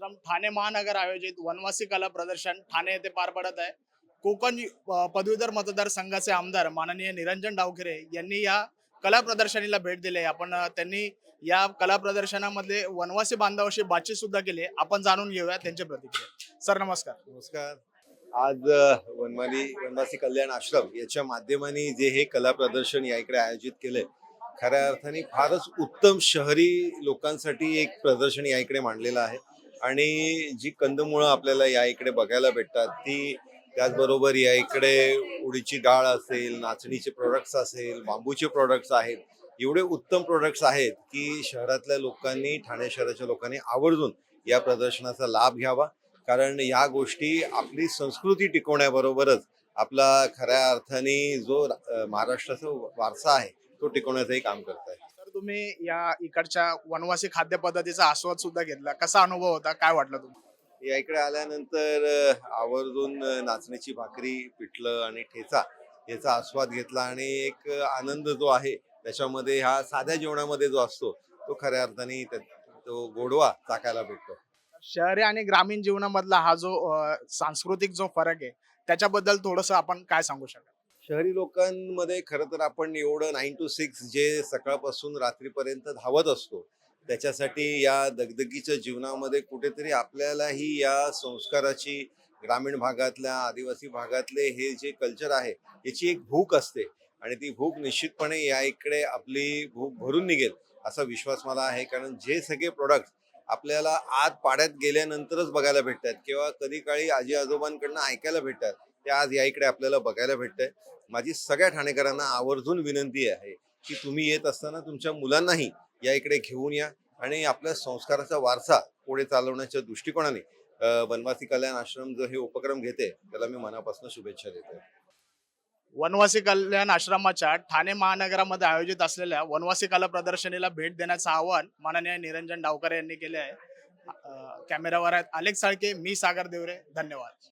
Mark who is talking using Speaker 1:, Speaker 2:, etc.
Speaker 1: ठाणे महानगर आयोजित वनवासी कला प्रदर्शन ठाणे येथे पार पडत आहे. कोकण पदवीधर मतदारसंघाचे आमदार माननीय निरंजन डावखरे यांनी या कला प्रदर्शनीला भेट दिली आहे. आपण त्यांनी या कला प्रदर्शनामध्ये वनवासी बांधवाशी बातचीत सुद्धा केली आपण जाणून घेऊया त्यांच्या प्रतिक्रिया. सर नमस्कार.
Speaker 2: नमस्कार. आज अ, वनमाली वनवासी कल्याण आश्रम याच्या माध्यमाने जे हे कला प्रदर्शन या इकडे आयोजित केलंय खऱ्या अर्थाने फारच उत्तम शहरी लोकांसाठी एक प्रदर्शन या इकडे मांडलेलं आहे. आणि जी कंदमुळं आपल्याला या इकडे बघायला भेटतात ती त्याचबरोबर या इकडे उडीची डाळ असेल नाचणीचे प्रोडक्ट्स असेल बांबूचे प्रोडक्ट्स आहेत एवढे उत्तम प्रोडक्ट्स आहेत की शहरातल्या लोकांनी ठाणे शहराच्या लोकांनी आवर्जून या प्रदर्शनाचा लाभ घ्यावा. कारण या गोष्टी आपली संस्कृती टिकवण्याबरोबरच आपला खऱ्या अर्थाने जो महाराष्ट्राचा वारसा आहे तो टिकवण्याचंही काम करत आहे
Speaker 1: तुम्ही या इकडच्या वनवासी खाद्य पद्धतीचा आस्वाद सुद्धा घेतला. कसा अनुभव होता? काय वाटलं तुम्हाला?
Speaker 2: या इकडे आल्यानंतर आवर्जून अ, नाचणीची भाकरी पिठलं आणि ठेचा याचा आस्वाद घेतला आणि एक आनंद जो आहे त्याच्यामध्ये ह्या साध्या जेवणामध्ये जो असतो तो खऱ्या अर्थाने तो गोडवा चाकायला भेटतो.
Speaker 1: शहरी आणि ग्रामीण जीवनामधला हा जो सांस्कृतिक जो फरक आहे त्याच्याबद्दल थोडस आपण काय सांगू शकाल?
Speaker 2: शहरी लोकांमध्ये खरं तर आपण एवढं नाईन टू सिक्स जे सकाळपासून रात्रीपर्यंत धावत असतो त्याच्यासाठी या दगदगीच्या जीवनामध्ये कुठेतरी आपल्यालाही या संस्काराची ग्रामीण भागातल्या आदिवासी भागातले हे जे कल्चर आहे याची एक भूक असते. आणि ती भूक निश्चितपणे या इकडे आपली भूक भरून निघेल असा विश्वास मला आहे. कारण जे सगळे प्रोडक्ट आपल्याला आत पाड्यात गेल्यानंतरच बघायला भेटतात. किंवा कधी काळी आजी आजोबांकडनं ऐकायला भेटतात. ते आज या इकडे आपल्याला बघायला भेटतंय. माझी सगळ्या ठाणेकरांना आवर्जून विनंती आहे की तुम्ही येत असताना तुमच्या मुलांनाही या इकडे घेऊन या आणि आपल्या संस्काराचा वारसा पुढे चालवण्याच्या दृष्टिकोनाने वनवासी कल्याण आश्रम जो हे उपक्रम घेते त्याला मी मनापासून शुभेच्छा देतो
Speaker 1: वनवासी कल्याण आश्रमाच्या ठाणे महानगरामध्ये आयोजित असलेल्या वनवासी कला प्रदर्शनीला भेट देण्याचं आवाहन माननीय निरंजन डावकर यांनी केले आहे. कॅमेरावर आहेत अलेक्स साळके मी सागर देवरे. धन्यवाद.